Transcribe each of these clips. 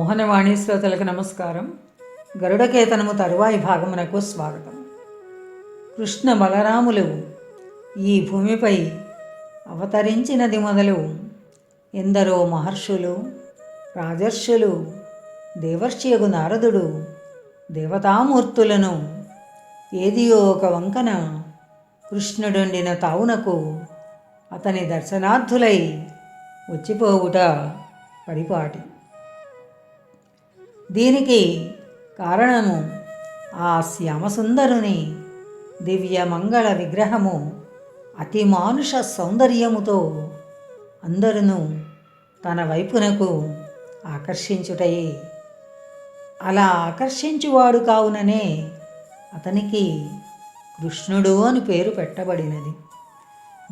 మోహనవాణి శ్రోతలకు నమస్కారం. గరుడకేతనము తరువాయి భాగమునకు స్వాగతం. కృష్ణ బలరాములు ఈ భూమిపై అవతరించినది మొదలు ఎందరో మహర్షులు రాజర్షులు దేవర్షియగు నారదుడు దేవతామూర్తులను ఏదియో ఒక వంకన కృష్ణుడుండిన తావునకు అతని దర్శనార్థులై వచ్చిపోవుట పరిపాటి. దీనికి కారణము ఆ శ్యామసుందరుని దివ్యమంగళ విగ్రహము అతి మానుష సౌందర్యముతో అందరును తన వైపునకు ఆకర్షించుటయే. అలా ఆకర్షించువాడు కావుననే అతనికి కృష్ణుడు అని పేరు పెట్టబడినది.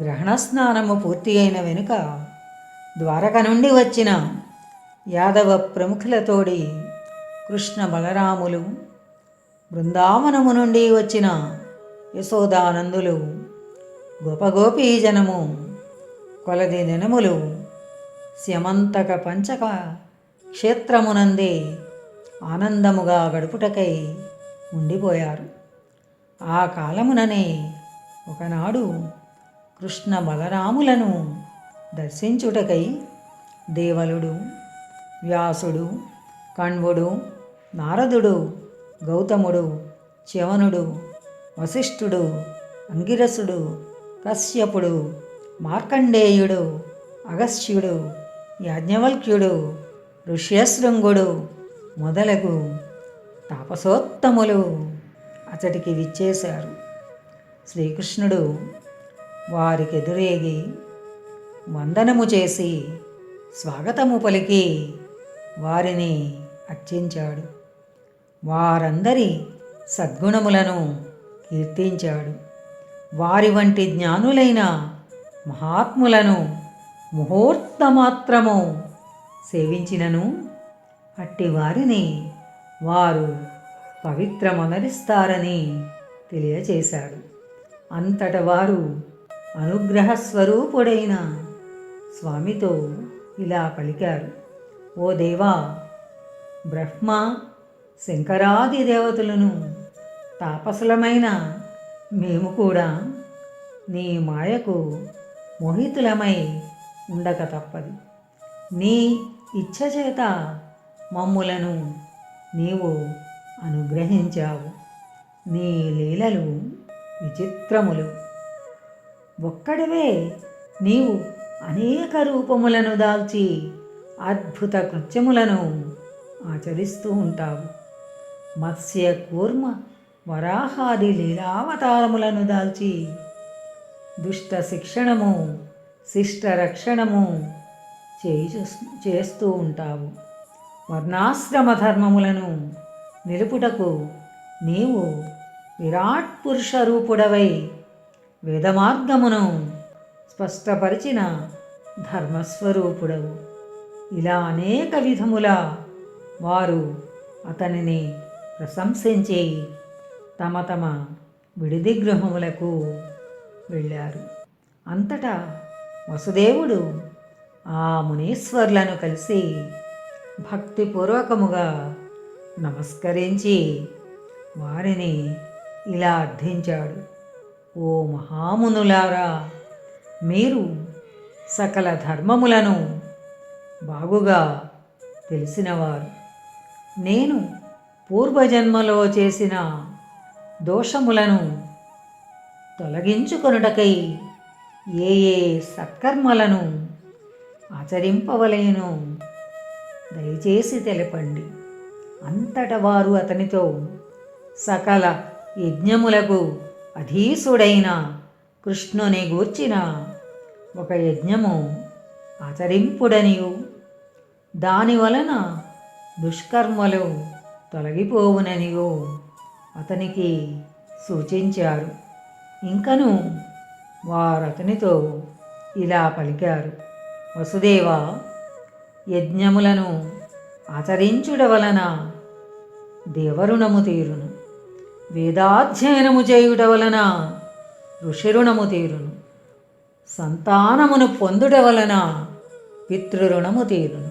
గ్రహణ స్నానము పూర్తి అయిన వెనుక ద్వారక నుండి వచ్చిన యాదవ ప్రముఖులతోడి కృష్ణ బలరాములు బృందావనము నుండి వచ్చిన యశోదానందులు గోపగోపీజనము కొలది దినములు శమంతక పంచక క్షేత్రమునందే ఆనందముగా గడుపుటకై ఉండిపోయారు. ఆ కాలముననే ఒకనాడు కృష్ణ బలరాములను దర్శించుటకై దేవలుడు వ్యాసుడు కణ్వుడు నారదుడు గౌతముడు చ్యవనుడు వశిష్ఠుడు అంగిరసుడు కశ్యపుడు మార్కండేయుడు అగస్త్యుడు యాజ్ఞవల్క్యుడు ఋష్యశృంగుడు మొదలగు తాపసోత్తములు అతడికి విచ్చేశారు. శ్రీకృష్ణుడు వారికి ఎదురేగి వందనము చేసి స్వాగతము పలికి వారిని అర్చించాడు. వారందరి సద్గుణములను కీర్తించాడు. వారి వంటి జ్ఞానులైన మహాత్ములను ముహూర్తమాత్రము సేవించినను అట్టి వారిని వారు పవిత్రమనరిస్తారని తెలియచేశాడు. అంతట వారు అనుగ్రహ స్వరూపుడైన స్వామితో ఇలా పలికారు ఓ దేవా బ్రహ్మ శంకరాది దేవతలను తాపసులమైన మేము కూడా నీ మాయకు మోహితులమై ఉండక తప్పదు. నీ ఇచ్ఛచేత మమ్ములను నీవు అనుగ్రహించావు. నీ లీలలు విచిత్రములు. ఒక్కడివే నీవు అనేక రూపములను దాల్చి అద్భుత కృత్యములను ఆచరిస్తూ ఉంటావు. మత్స్య కూర్మ వరాహాది లీలావతారములను దాల్చి దుష్ట శిక్షణము శిష్ట రక్షణము చేయి చేస్తూ ఉంటావు. వర్ణాశ్రమ ధర్మములను నిలుపుటకు నీవు విరాట్ పురుష రూపుడవై వేదమార్గమును స్పష్టపరిచిన ధర్మస్వరూపుడవు. ఇలా అనేక విధముల వారు అతనిని ప్రశంసించి తమ తమ విడిది గృహములకు వెళ్ళారు. అంతటా వసుదేవుడు ఆ మునీశ్వర్లను కలిసి భక్తిపూర్వకముగా నమస్కరించి వారిని ఇలా అర్థించాడు. ఓ మహామునులారా మీరు సకల ధర్మములను బాగుగా తెలిసినవారు. నేను పూర్వజన్మలో చేసిన దోషములను తొలగించుకొనుటకై ఏ ఏ సత్కర్మలను ఆచరింపవలేను? దయచేసి తెలపండి. అంతట వారు అతనితో సకల యజ్ఞములకు అధీసుడైన కృష్ణుని గూర్చిన ఒక యజ్ఞము ఆచరింపుడనియు. దాని వలన దుష్కర్మలు తొలగిపోవుననియో. అతనికి సూచించారు. ఇంకను వారతనితో ఇలా పలికారు. వసుదేవ యజ్ఞములను ఆచరించుట వలన దేవరుణము తీరును. వేదాధ్యయనము చేయుట వలన ఋషిరుణము తీరును. సంతానమును పొందుట వలన పితృరుణము తీరును.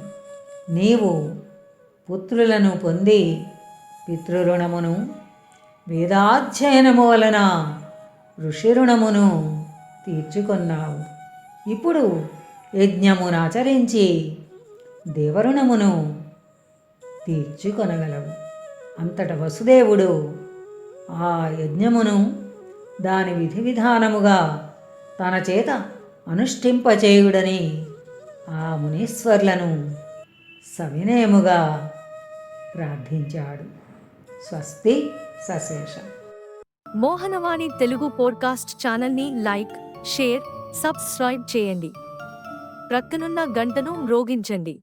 నీవు పుత్రులను పొంది పితృరుణమును వేదాధ్యయనము వలన ఋషి రుణమును తీర్చుకున్నావు. ఇప్పుడు యజ్ఞమును ఆచరించి దేవరుణమును తీర్చుకొనగలవు. అంతట వసుదేవుడు ఆ యజ్ఞమును దాని విధి విధానముగా తన చేత అనుష్ఠింపచేయుడని ఆ మునీశ్వర్లను సవినయముగా ప్రార్థించాడు. స్వస్తి సశేషం. మోహనవాణి తెలుగు పోడ్కాస్ట్ ఛానల్ని లైక్ షేర్ సబ్స్క్రైబ్ చేయండి. ప్రక్కనున్న గంటను మ్రోగించండి.